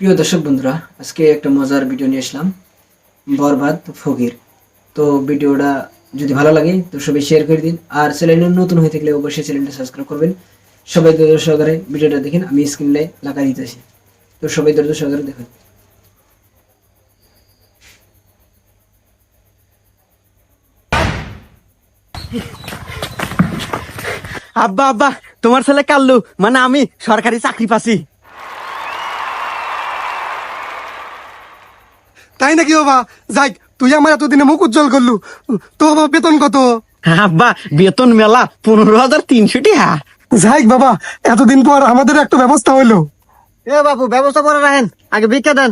প্রিয় দর্শক বন্ধুরা, আজকে একটা মজার ভিডিও নিয়ে আসলাম। বরবাদ ফকির। তো ভিডিওটা যদি ভালো লাগে, তো সবাই শেয়ার করে দিন। আর চ্যানেল নতুন হয়ে থাকলে অবশ্যই চ্যানেলটা সাবস্ক্রাইব করবেন। সবাই ধৈর্য সহকারে ভিডিওটা দেখেন, আমি স্ক্রিনে লাগা দিতেছি তো সবাই ধৈর্য সহকারে দেখুন। আব্বা আব্বা, তোমার ছেলে কাল্লু মানে আমি সরকারি চাকরি পাচ্ছি। তাই নাকি বাবা? যাই তুই আমার এতদিনে মুখ উজ্জ্বল করলু। তো বাবা বেতন কত? আব্বা বেতন মেলা পনেরো হাজার তিনশো টাকা যাই বাবা এতদিন পর আমাদের একটা ব্যবস্থা হইল। এ বাবু ব্যবস্থা করে রাখেন। আগে ভিক্ষা দেন।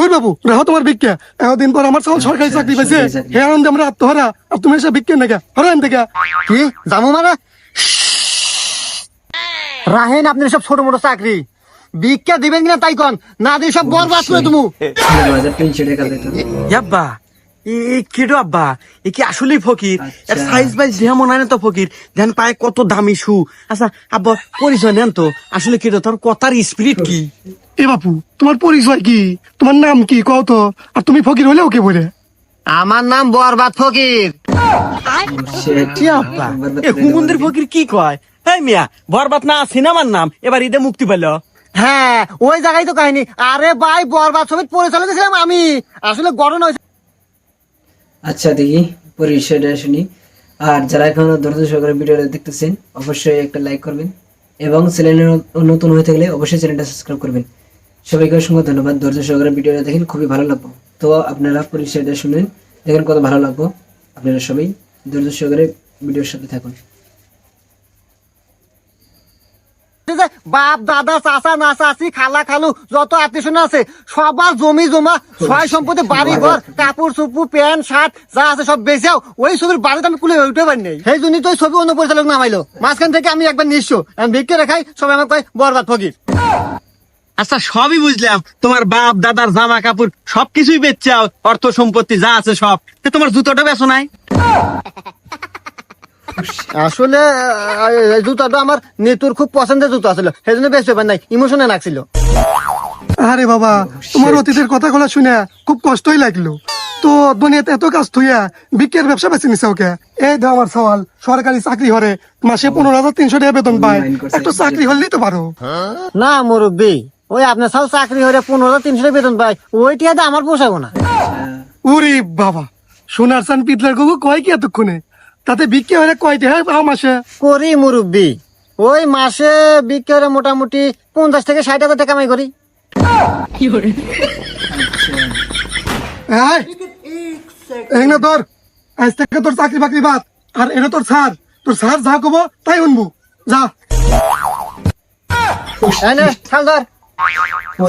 ওই বাবু রাহো তোমার ভিক্ষা। এতদিন পর আমার সব সরকারি চাকরি পাইছে। সরকারি চাকরি। হে আনন্দে আমরা আত্মহারা। আর তুমি এসে ভিক্ষা নাকি হরান থেকে। কি? জামু মানে রাহেন আপনি সব ছোট মোটো চাকরি। ভিক্ষা দিবেন কিনা তাই কন? না দিয়ে সব বরবাদ করে তুমি আব্বা কেটো আব্বা? এ কি আসলেই ফকির? আচ্ছা। এর সাইজ বাইজ দেহ মনে হয় তো ফকির। ধ্যান পায় কত দামি শু। আচ্ছা আব্বা পরিচয় নেন তো। আসলে কেটো তোর কথার স্পিরিট কি? এ বাপু তোমার পরিচয় কি? তোমার নাম কি? কও তো। আর তুমি ফকির হলেও কে বলে? আমার নাম বরবাদ ফকির। আব্বা? এ করে ফকির কি কয়? এই মিয়া বরবাদ না সিনেমার নাম। এবার ঈদে মুক্তি পেল। হ্যাঁ ওই জায়গায় তো কাহিনী। আরে ভাই, বরবাদ পরিচালক ছিলাম আমি। আসলে হয়েছে আচ্ছা দেখি, পরিচয়টা শুনি। আর যারা এখনও ধৈর্য সহকারে ভিডিওটা দেখতেছেন, অবশ্যই একটা লাইক করবেন। এবং চ্যানেলে নতুন হয়ে থাকলে অবশ্যই চ্যানেলটা সাবস্ক্রাইব করবেন। সবাইকে অসংখ্য ধন্যবাদ। ধৈর্য সহকারে ভিডিওটা দেখেন, খুবই ভালো লাগবে। তো আপনারা পরিচয়টা শুনেন, দেখেন কত ভালো লাগবো। আপনারা সবাই ধৈর্য সহকারে ভিডিওর সাথে থাকুন যে বাপ, দাদা, চাচা না চাচি খালা, খালু, যত আত্মীয় আছে, সবার জমি জমা ছয় সম্পত্তি, বাড়ি ঘর, কাপড় চুপু প্যান্ট, শার্ট, যা আছে সব বেচাও ওই ছবির বাড়িতে আমি কুলে উঠতে পারি নাই। সেই জন্যই তো ছবি অন্য পরিচালক নামাইলো। মাঝখান থেকে আমি একবার নিঃস্ব। আমি ভিক্ষে রেখাই, সবাই আমাকে কয়, বরবাদ ফকির। আচ্ছা সবই বুঝলাম। তোমার বাপ, দাদার জামা, কাপড়, সবকিছুই বেচাও অর্থ সম্পত্তি যা আছে সব। তোমার জুতোটা বেচো নাই? আসলে জুতাটা আমার নেতুর খুব পছন্দের জুতো ছিল সেই জন্য বেশ ব্যাপার নাই ইমোশনে লাগছিল আরে বাবা তোমার অতীতের কথাগুলো শুনে খুব কষ্টই লাগল। তো দুনিয়াতে এত কাজ থুইয়া বিক্রির ব্যবসা বেছে নিছে ওকে? এই দাও আমার সওয়াল সরকারি চাকরি হরে মাসে পনেরো হাজার তিনশো টাকা বেতন পায়। একটা চাকরি হলেই তো পারো। না মুরব্বী ওই আপনার সব চাকরি হলে পনেরো হাজার তিনশো টাকা বেতন পাই ওই টিয়াতে আমার পোষাবো না। উরি বাবা সোনার সান পিতলার গবু কয় কি এতক্ষণে? তাতে বিক্রি হলে কয় টাকা পাও মাসে। করি মুরব্বী। ওই মাসে বিক্রি হলে মোটামুটি পঞ্চাশ থেকে ষাট হাজার টাকা কামাই করি। তোর আজ থেকে তোর চাকরি বাকরি বাদ আর এটা তোর স্যার। তোর স্যার যা কব তাই শুনব। যা। ধর।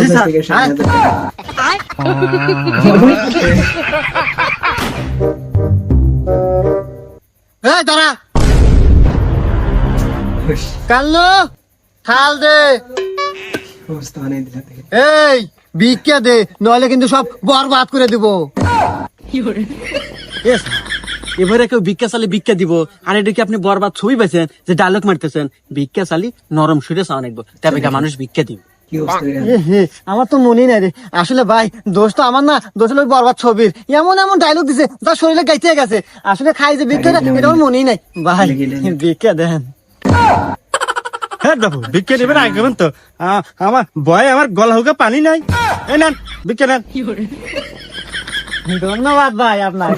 স্যার, ভিক্ষা দে কিন্তু দিব। এবারে কেউ ভিক্ষা চালি দিব। আর এটা কি আপনি বরবাদ ছবি পাইছেন যে ডায়লগ মারতেছেন? ভিক্ষা চালি নরম সুরে সাউন্ড একবো তবে মানুষ ভিক্ষা দিব। আমার তো মনেই নাই রে। আসলে ভাই দোষ তো আমার না দোষ হলো বরবাদ ছবির। এমন এমন ডায়লগ দিছে যা শরীরে গাইতে গেছে। আসলে খাই যে ভিক্ষা এটা আমার মনেই নাই। ভাই ভিক্ষা দেন। হ্যাঁ বাবু ভিক্ষা দেবেন আগে তো। আমার ভয়ে আমার গলা হুকে পানি নাই। এই নেন ভিক্ষা নেন। ধন্যবাদ ভাই আপনার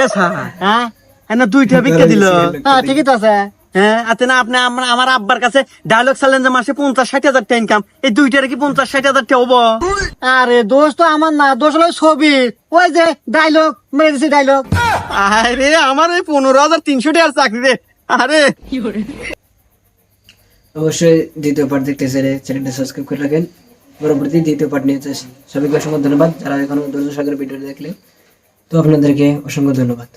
এ স্যার। হ্যাঁ? না দুইটা ভিক্ষা দিল। হ্যাঁ ঠিকই তো আছে। হ্যাঁ আতে না আপনি আমার আমার আব্বার কাছে ডায়লগ চালেন যে মাসে পঞ্চাশ ষাট হাজার টাকা ইনকাম এই দুইটার কি পঞ্চাশ ষাট হাজার টাকা হব? আরে দোষ তো আমার না দোষ হলো ছবি। ওই যে ডায়লগ মেরে দিছি ডায়লগ আরে আমার ওই পনেরো হাজার তিনশো টাকার চাকরি রে। আরে। অবশ্যই দ্বিতীয় পার্ট দেখতে চাইলে চ্যানেলটা সাবস্ক্রাইব করে রাখেন। পরবর্তী দ্বিতীয় পার্ট নিয়ে আসি সবাইকে অসংখ্য ধন্যবাদ। যারা এখনও ধৈর্য সাগরের ভিডিও দেখলে তো আপনাদেরকে অসংখ্য ধন্যবাদ।